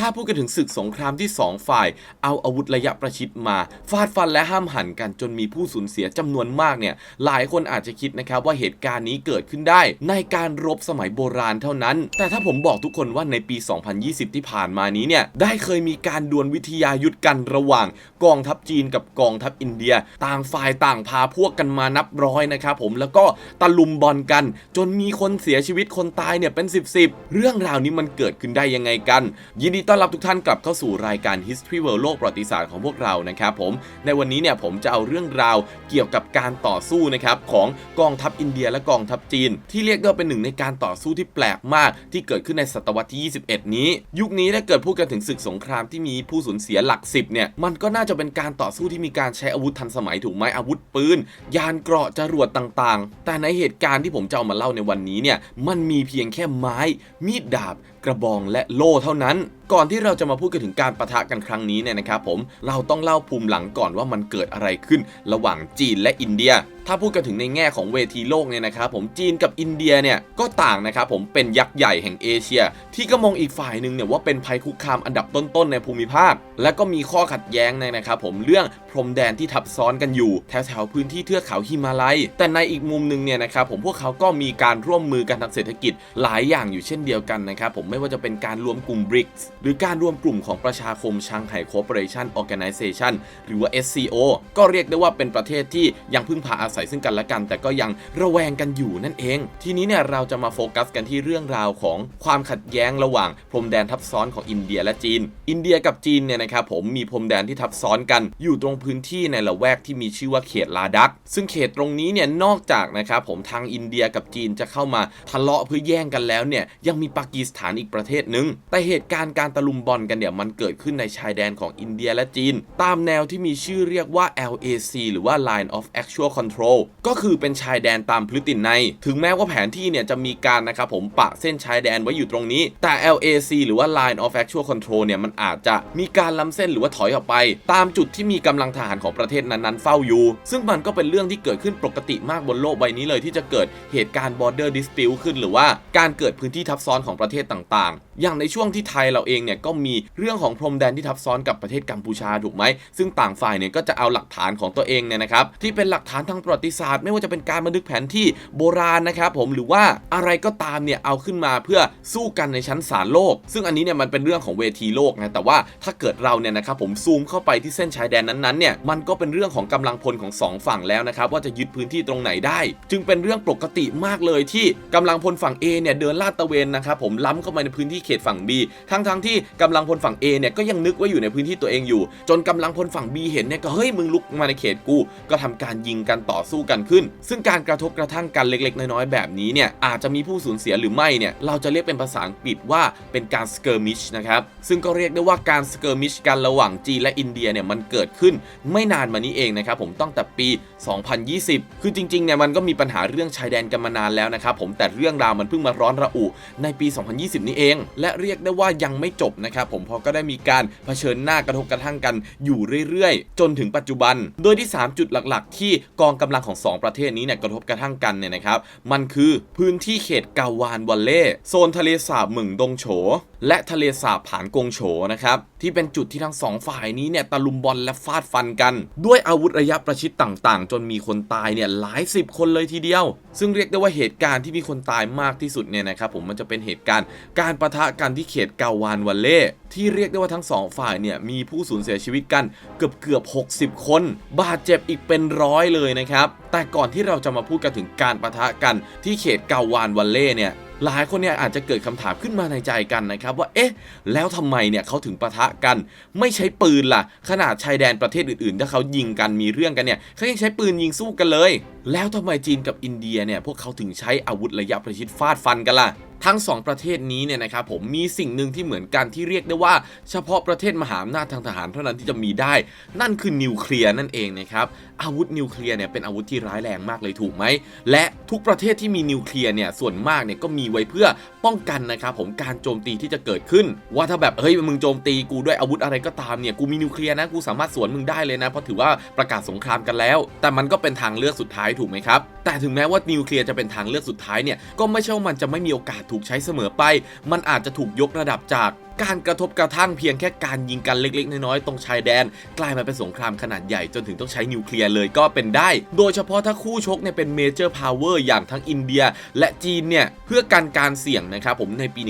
ถ้าพูดกันถึงศึกสงครามที่ 2 ฝ่าย เอาอาวุธระยะประชิดมา ฟาดฟันและห้ามหันกันจนมีผู้สูญเสียจำนวนมากเนี่ย หลายคนอาจจะคิดนะครับว่าเหตุการณ์นี้เกิดขึ้นได้ ในการรบสมัยโบราณเท่านั้น แต่ถ้าผมบอกทุกคนว่าในปี 2020 ที่ผ่านมานี้เนี่ย ได้เคยมีการดวลวิทยายุทธกันระหว่าง กองทัพจีนกับกองทัพอินเดีย ต่างฝ่ายต่างพาพวกกันมานับร้อยนะครับผม แล้วก็ตะลุมบอลกัน จนมีคนเสียชีวิตคนตายเนี่ยเป็น 10บสเรื่องราวนี้มันเกิดขึ้นได้ยังไงกัน ยินดีต้อนรับทุกท่านกลับเข้าสู่รายการ History World โลกประวัติศาสตร์ของพวกเรานะครับผม ในวันนี้เนี่ยผมจะเอาเรื่องราวเกี่ยวกับการต่อสู้นะครับของกองทัพอินเดียและกองทัพจีน ที่เรียกได้เป็นหนึ่งในการต่อสู้ที่แปลกมาก ที่เกิดขึ้นในศตวรรษที่ 21 นี้ ยุคนี้ถ้าเกิดพูดกันถึงศึกสงครามที่มีผู้สูญเสียหลักสิบเนี่ยมันก็น่าจะเป็นการต่อสู้ที่มีการใช้อาวุธทันสมัยถูกไหมอาวุธปืน ยานเกราะจรวดต่างๆ แต่ในเหตุการณ์ที่ผมจะเอามาเล่าในวันนี้เนี่ยมันมีเพียงแค่ไม้ มีดดาบ กระบองและโล่เท่านั้น ก่อนที่เราจะมาพูดกันถึงการประทะกันครั้งนี้เนี่ยนะครับผมเราต้องเล่าภูมิหลังก่อนว่ามันเกิดอะไรขึ้นระหว่างจีนและอินเดียถ้าพูดกันถึงในแง่ของเวทีโลกเนี่ยนะครับผมจีนกับอินเดียเนี่ยก็ต่างนะครับผมเป็นยักษ์ใหญ่แห่งเอเชีย ที่ก็มองอีกฝ่ายหนึ่งเนี่ยว่าเป็นภัยคุกคามอันดับต้นๆในภูมิภาค และก็มีข้อขัดแย้งในนะครับผมเรื่องพรมแดนที่ทับซ้อนกันอยู่แถวๆพื้นที่เทือกเขาฮิมาลัย แต่ในอีกมุมหนึ่งเนี่ยนะครับผมพวกเขาก็มีการร่วมมือกันทางเศรษฐกิจหลายอย่างอยู่เช่นเดียวกันนะครับผมไม่ว่าจะเป็นการรวมกลุ่ม BRICS หรือการรวมกลุ่มของประชาคมชังไห่ Cooperation Organization หรือว่า SCO ก็เรียกได้ว่าเป็นประเทศที่ยังพึ่งพาอาศัยซึ่งกันและกัน แต่ก็ยังระแวงกันอยู่นั่นเอง ทีนี้เนี่ยเราจะมาโฟกัสกันที่เรื่องราวของความขัดแย้งระหว่างพรมแดนทับซ้อนของอินเดียและจีน อินเดียกับจีนเนี่ยนะครับผมมีพรมแดนที่ทับซ้อนกันอยู่ตรงพื้นที่ในละแวกที่มีชื่อว่าเขตลาดัก ซึ่งเขตตรงนี้เนี่ยนอกจากนะครับผมทางอินเดียกับจีนจะเข้ามาทะเลาะเพื่อแย่งกันแล้วเนี่ยยังมีปากีสถานอีกประเทศหนึ่งแต่เหตุการณ์การตะลุมบอลกันเนี่ยมันเกิดขึ้นในชายแดนของอินเดียและจีน ตามแนวที่มีชื่อเรียกว่า LAC หรือว่า Line of Actual Control ก็คือเป็นชายแดนตามพฤตินัยถึงแม้ว่าแผนที่เนี่ยจะมีการนะครับผมปะเส้นชายแดนไว้อยู่ตรงนี้ แต่ LAC หรือว่า Line of Actual Control เนี่ยมันอาจจะมีการล้ำเส้นหรือว่าถอยออกไป ตามจุดที่มีกำลังทหารของประเทศนั้นๆเฝ้าอยู่ ซึ่งมันก็เป็นเรื่องที่เกิดขึ้นปกติมากบนโลกใบนี้เลยที่จะเกิดเหตุการณ์ border dispute ขึ้น หรือว่าการเกิดพื้นที่ทับซ้อนของประเทศต่างๆ อย่างในช่วงที่ไทยเราเองเนี่ยก็มีเรื่องของพรมแดนที่ทับซ้อนกับประเทศกัมพูชาถูกไหมซึ่งต่างฝ่ายเนี่ยก็จะเอาหลักฐานของตัวเองเนี่ยนะครับที่เป็นหลักฐานทางประวัติศาสตร์ ไม่ว่าจะเป็นการบันทึกแผนที่โบราณนะครับผมหรือว่าอะไรก็ตามเนี่ยเอาขึ้นมาเพื่อสู้กันในชั้นศาลโลก ซึ่งอันนี้เนี่ยมันเป็นเรื่องของเวทีโลกนะแต่ว่าถ้าเกิดเราเนี่ยนะครับผมซูมเข้าไปที่เส้นชายแดนนั้นๆเนี่ยมันก็เป็นเรื่องของกำลังพลของสองฝั่งแล้วนะครับว่าจะยึดพื้นที่ตรงไหนได้ จึงเป็นเรื่องปกติมากเลยที่กำลังพลฝั่ง A เนี่ยเดินลาดตะเวนนะครับผมล้ำเข้ามาในพื้นที่เขตฝั่ง B ทั้งๆทที่กำลังพลฝั่ง A เนี่ยก็ยังนึกว่าอยู่ในพื้นที่ตัวเองอยู่ จนกำลังพลฝั่ง B เห็นเนี่ยก็เฮ้ยมึงลุกมาในเขตกู ก็ทำการยิงกันต่อสู้กันขึ้น ซึ่งการกระทบกระทั่งกันเล็ก ๆ น้อยๆแบบนี้เนี่ยอาจจะมีผู้สูญเสียหรือไม่เนี่ยเราจะเรียกเป็นภาษาอังกฤษว่าเป็นการสเกอร์มิชนะครับซึ่งก็เรียกได้ว่าการสเกอร์มิชกันระหว่างจีนและอินเดียเนี่ยมันเกิดขึ้นไม่นานมานี้เองนะครับผมตั้งแต่ปี 2020 คือจริงๆเนี่ยมันก็มีปัญหาเรื่องชายแดนกันมานานแล้วนะครับผมแต่เรื่องราวมันเพิ่งมาร้อนระอุในปี 2020 นี้เอง และเรียกได้ว่ายังไม่จบนะครับผมเพราะก็ได้มีการเผชิญหน้ากระทบกระทั่งกันอยู่เรื่อยๆ จนถึงปัจจุบัน โดยที่ 3 จุดหลัก ๆ ที่กองกำลังของ 2 ประเทศนี้เนี่ยกระทบกระทั่งกันเนี่ยนะครับ มันคือพื้นที่เขตกาวานวัลเล่โซนทะเลสาบหมึงดงโฉและทะเลสาบผานกงโฉนะครับที่เป็นจุดที่ทั้งสองฝ่ายนี้เนี่ยตะลุมบอลและฟาดฟันกัน ด้วยอาวุธระยะประชิดต่างๆ จนมีคนตายเนี่ยหลายสิบคนเลยทีเดียว ซึ่งเรียกได้ว่าเหตุการณ์ที่มีคนตายมากที่สุดเนี่ยนะครับผมมันจะเป็นเหตุการณ์การประทะกันที่เขตกาวานวัลเล่ ที่เรียกได้ว่าทั้งสองฝ่ายเนี่ยมีผู้สูญเสียชีวิตกันเกือบเกือบ 60 คน บาดเจ็บอีกเป็นร้อยเลยนะครับ แต่ก่อนที่เราจะมาพูดกันถึงการประทะกันที่เขตเกาวานวัลเล่เนี่ยหลายคนเนี่ยอาจจะเกิดคำถามขึ้นมาในใจกันนะครับ ว่าเอ๊ะ แล้วทำไมเนี่ยเขาถึงปะทะกัน ไม่ใช้ปืนล่ะ ขนาดชายแดนประเทศอื่นๆ ถ้าเขายิงกันมีเรื่องกันเนี่ยเขายังใช้ปืนยิงสู้กันเลย แล้วทำไมจีนกับอินเดียเนี่ยพวกเขาถึงใช้อาวุธระยะประชิดฟาดฟันกันล่ะ ทั้ง 2 ประเทศนี้เนี่ยนะครับผมมีสิ่งหนึ่งที่เหมือนกันที่เรียกได้ว่า เฉพาะประเทศมหาอำนาจทางทหารเท่านั้นที่จะมีได้ นั่นคือนิวเคลียร์นั่นเองนะครับอาวุธนิวเคลียร์เนี่ยเป็นอาวุธที่ร้ายแรงมากเลยถูกไหมและทุกประเทศที่มีนิวเคลียร์เนี่ยส่วนมากเนี่ยก็มีไว้เพื่อป้องกันนะครับผมการโจมตีที่จะเกิดขึ้น ว่าถ้าแบบเฮ้ยมึงโจมตีกูด้วยอาวุธอะไรก็ตามเนี่ยกูมีนิวเคลียร์นะกูสามารถสวนมึงได้เลยนะเพราะถือว่าประกาศสงครามกันแล้ว แต่มันก็เป็นทางเลือกสุดท้ายถูกไหมครับแต่ถึงแม้ว่านิวเคลียร์จะเป็นทางเลือกสุดท้ายเนี่ยก็ไม่ใช่ว่ามันจะไม่มีโอกาสถูกใช้เสมอไป มันอาจจะถูกยกระดับจากการกระทบกระทั่งเพียงแค่การยิงกันเล็ก ๆ น้อยๆตรงชายแดน กลายมาเป็นสงครามขนาดใหญ่จนถึงต้องใช้นิวเคลียร์เลยก็เป็นได้ โดยเฉพาะถ้าคู่ชกเนี่ยเป็นเมเจอร์พาวเวอร์อย่างทั้งอินเดีย และจีนเนี่ย เพื่อกันการเสี่ยงนะครับผมในปี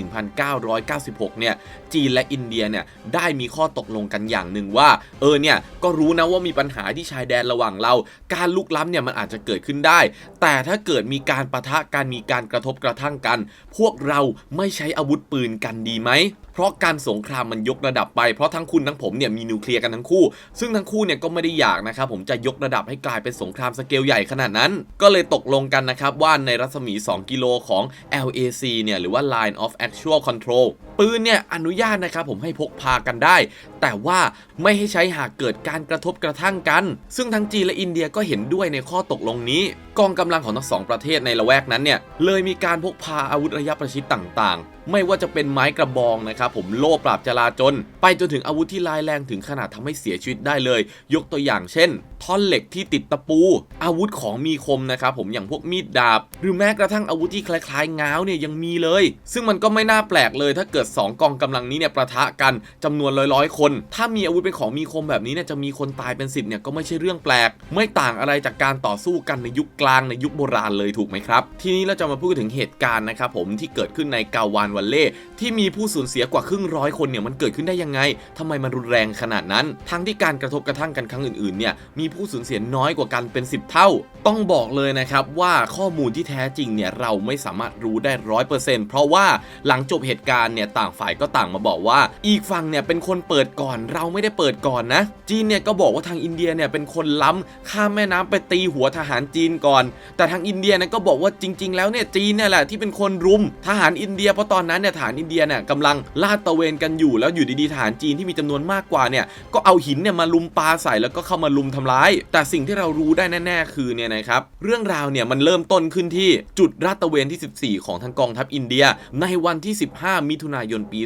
1996 เนี่ย จีนและอินเดียเนี่ย ได้มีข้อตกลงกันอย่างหนึ่งว่า เออเนี่ย ก็รู้นะว่ามีปัญหาที่ชายแดนระหว่างเรา การลุกล้ำเนี่ยมันอาจจะเกิดขึ้นได้ แต่ถ้าเกิดมีการประทะกันมีการกระทบกระทั่งกัน พวกเราไม่ใช้อาวุธปืนกันดีไหมเพราะการสงครามมันยกระดับไปเพราะทั้งคุณทั้งผมเนี่ยมีนิวเคลียร์กันทั้งคู่ ซึ่งทั้งคู่เนี่ยก็ไม่ได้อยากนะครับผมจะยกระดับให้กลายเป็นสงครามสเกลใหญ่ขนาดนั้น ก็เลยตกลงกันนะครับว่าในรัศมี 2 กิโลของ LAC เนี่ยหรือว่า Line of Actual Control ปืนเนี่ยอนุญาตนะครับผมให้พกพากันได้ แต่ว่าไม่ให้ใช้หากเกิดการกระทบกระทั่งกัน ซึ่งทั้งจีนและอินเดียก็เห็นด้วยในข้อตกลงนี้ กองกำลังของทั้งสองประเทศในละแวกนั้นเนี่ยเลยมีการพกพาอาวุธระยะประชิดต่างๆ ไม่ว่าจะเป็นไม้กระบองนะครับผมโล่ปราบจลาจลไปจนถึงอาวุธที่ร้ายแรงถึงขนาดทำให้เสียชีวิตได้เลย ยกตัวอย่างเช่น ท่อนเหล็กที่ติดตะปู อาวุธของมีคมนะครับผมอย่างพวกมีดดาบ หรือแม้กระทั่งอาวุธที่คล้ายๆง้าวเนี่ยยังมีเลย ซึ่งมันก็ไม่น่าแปลกเลยถ้าเกิด 2 กองกำลังนี้เนี่ยประทะกันจำนวนร้อยๆคน ถ้ามีอาวุธเป็นของมีคมแบบนี้เนี่ยจะมีคนตายเป็นสิบเนี่ยก็ไม่ใช่เรื่องแปลก ไม่ต่างอะไรจากการต่อสู้กันในยุคกลางในยุคโบราณเลยถูกไหมครับ ทีนี้เราจะมาพูดถึงเหตุการณ์นะครับผมที่เกิดขึ้นในกาวานวัลเล่ที่มีผู้สูญเสียกว่าครึ่งร้อยคนเนี่ยมันเกิดขึ้นได้ยังไงทำไมมันรุนแรงขนาดนั้น ทั้งที่การกระทบกระทั่งกันครั้งอื่นๆเนี่ยมีผู้สูญเสียน้อยกว่ากันเป็น 10 เท่า ต้องบอกเลยนะครับว่าข้อมูลที่แท้จริงเนี่ยเราไม่สามารถรู้ได้ร้อยเปอร์เซ็นต์เพราะว่าหลังจบเหตุการณ์เนี่ยต่างฝ่ายก็ต่างมาบอกว่า อีกฝั่งเนี่ยเป็นคนเปิดก่อนเราไม่ได้เปิดก่อนนะ จีนเนี่ยก็บอกว่าทางอินเดียเนี่ยเป็นคนล้ำข้ามแม่น้ำไปตีหัวทหารจีนก่อนแต่ทางอินเดียเนี่ยก็บอกว่าจริง ๆ แล้วเนี่ยจีนเนี่ยแหละที่เป็นคนรุมทหารอินเดียเพราะตอนนั้นเนี่ยทหารอินเดียเนี่ยกำลังลาดตระเวนกันอยู่แล้วอยู่ดีๆทหารจีนที่มีจำนวนมากกว่าเนี่ยก็เอาหินเนี่ยมาลุมปาใส่แล้วก็เข้ามาลุมทำร้าย แต่สิ่งที่เรารู้ได้แน่ ๆ คือเนี่ยนะครับเรื่องราวเนี่ยมันเริ่มต้นขึ้นที่จุดลาดตระเวนที่ 14 ของทางกองทัพอินเดีย ในวันที่ 15 มิถุนายนปี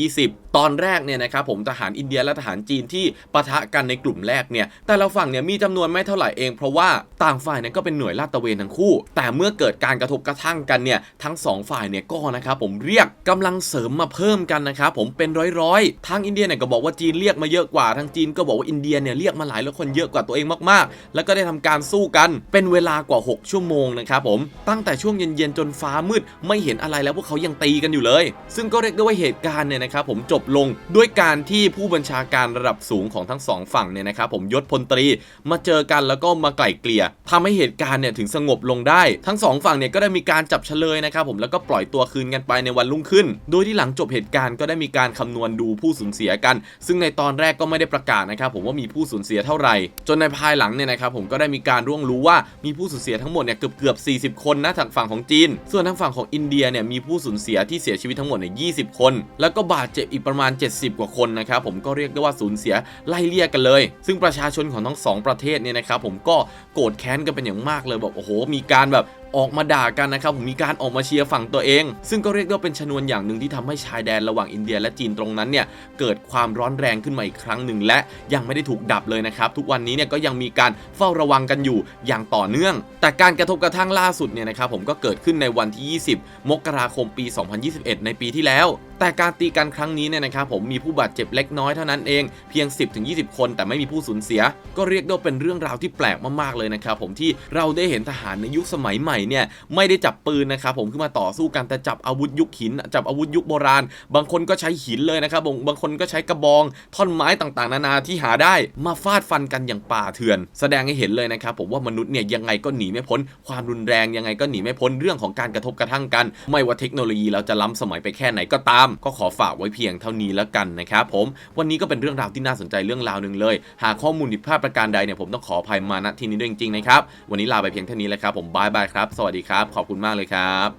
2020 ตอนแรกเนี่ยนะครับผมทหารอินเดียและทหารจีนที่ปะทะกันในกลุ่มแรกเนี่ยแต่ละฝั่งเนี่ยมีจำนวนไม่เท่าไหร่เอง เพราะว่าต่างฝ่ายเนี่ยก็เป็นหน่วยลาดตระเวนทั้งคู่ แต่เมื่อเกิดการกระทบกระทั่งกันเนี่ยทั้งสองฝ่ายเนี่ยก็นะครับผมเรียกกำลังเสริมมาเพิ่มกันนะครับผมเป็นร้อยๆทางอินเดียเนี่ยก็บอกว่าจีนเรียกมาเยอะกว่าทางจีนก็บอกว่าอินเดียเนี่ยเรียกมาหลายแล้วคนเยอะกว่าตัวเองมากๆ แล้วก็ได้ทำการสู้กันเป็นเวลากว่า 6 ชั่วโมงนะครับผมตั้งแต่ช่วงเย็นๆจนฟ้ามืดไม่เห็นอะไรแล้วพวกเขายังตีกันอยู่เลย ซึ่งก็เรียกได้ว่าเหตุการณ์เนี่ยนะครับผมจบลงด้วยการที่ผู้บัญชาการระดับสูงของทั้งสองฝั่งเนี่ยนะครับผมยศพลตรีมาเจอกันแล้วก็มาไกล่เกลี่ยทำให้เหตุการณ์เนี่ยถึงสงบลงได้ ทั้งสองฝั่งเนี่ยก็ได้มีการจับเฉลยนะครับผมแล้วก็ปล่อยตัวคืนกันไปในวันรุ่งขึ้น โดยที่หลังจบเหตุการณ์ก็ได้มีการคำนวณดูผู้สูญเสียกัน ซึ่งในตอนแรกก็ไม่ได้ประกาศนะครับผมว่ามีผู้สูญเสียเท่าไหร่ จนในภายหลังเนี่ยนะครับผมก็ได้มีการร่วงรู้ว่ามีผู้สูญเสียทั้งหมดเนี่ยเกือบเกือบ40 คนนะทางฝั่งของจีน ส่วนทางฝั่งของอินเดียเนี่ยมีผู้สูญเสียที่เสียชีวิตทั้งหมดเนี่ย20 คน แล้วก็บาดเจ็บอีกประมาณ 70 กว่าคนนะครับผมก็เรียกได้ว่าสูญเสียไล่เลี่ยกันเลย ซึ่งประชาชนของทั้งสองประเทศเนี่ยนะครับผมก็โกรธแค้นกันเป็นอย่างมากเลยบอกโอ้โหมีการแบบ ออกมาด่ากันนะครับผมมีการออกมาเชียร์ฝั่งตัวเอง ซึ่งก็เรียกได้ว่าเป็นชนวนอย่างหนึ่งที่ทำให้ชายแดนระหว่างอินเดียและจีนตรงนั้นเนี่ยเกิดความร้อนแรงขึ้นมาอีกครั้งหนึ่งและยังไม่ได้ถูกดับเลยนะครับทุกวันนี้เนี่ยก็ยังมีการเฝ้าระวังกันอยู่อย่างต่อเนื่อง แต่การกระทบกระทั่งล่าสุดเนี่ยนะครับผมก็เกิดขึ้นในวันที่ 20 มกราคมปี 2021 ในปีที่แล้ว แต่การตีกันครั้งนี้เนี่ยนะครับผมมีผู้บาดเจ็บเล็กน้อยเท่านั้นเองเพียง 10-20 คน แต่ไม่มีผู้สูญเสีย ก็เรียกได้ว่าเป็นเรื่องราวที่แปลกมากๆเลยนะครับผมที่เราได้เห็นทหารในยุคสมัยใหม่เนี่ยไม่ได้จับปืนนะครับผมขึ้นมาต่อสู้กันแต่จับอาวุธยุคหิน จับอาวุธยุคโบราณ บางคนก็ใช้หินเลยนะครับบางคนก็ใช้กระบอง ท่อนไม้ต่างๆ นานาที่หาได้มาฟาดฟันกันอย่างป่าเถื่อน แสดงให้เห็นเลยนะครับผมว่ามนุษย์เนี่ยยังไงก็หนีไม่พ้น ความรุนแรงยังไงก็หนีไม่พ้นเรื่องของการกระทบกระทั่งกัน ไม่ว่าเทคโนโลยีเราจะล้ำสมัยไปแค่ไหนก็ตาม ก็ขอฝากไว้เพียงเท่านี้แล้วกันนะครับผมวันนี้ก็เป็นเรื่องราวที่น่าสนใจเรื่องราวหนึ่งเลย หากข้อมูลผิดพลาดประการใดเนี่ยผมต้องขออภัยมาณที่นี้ด้วยจริงๆนะครับวันนี้ลาไปเพียงเท่านี้แล้วครับผมบายบายครับสวัสดีครับ ขอบคุณมากเลยครับ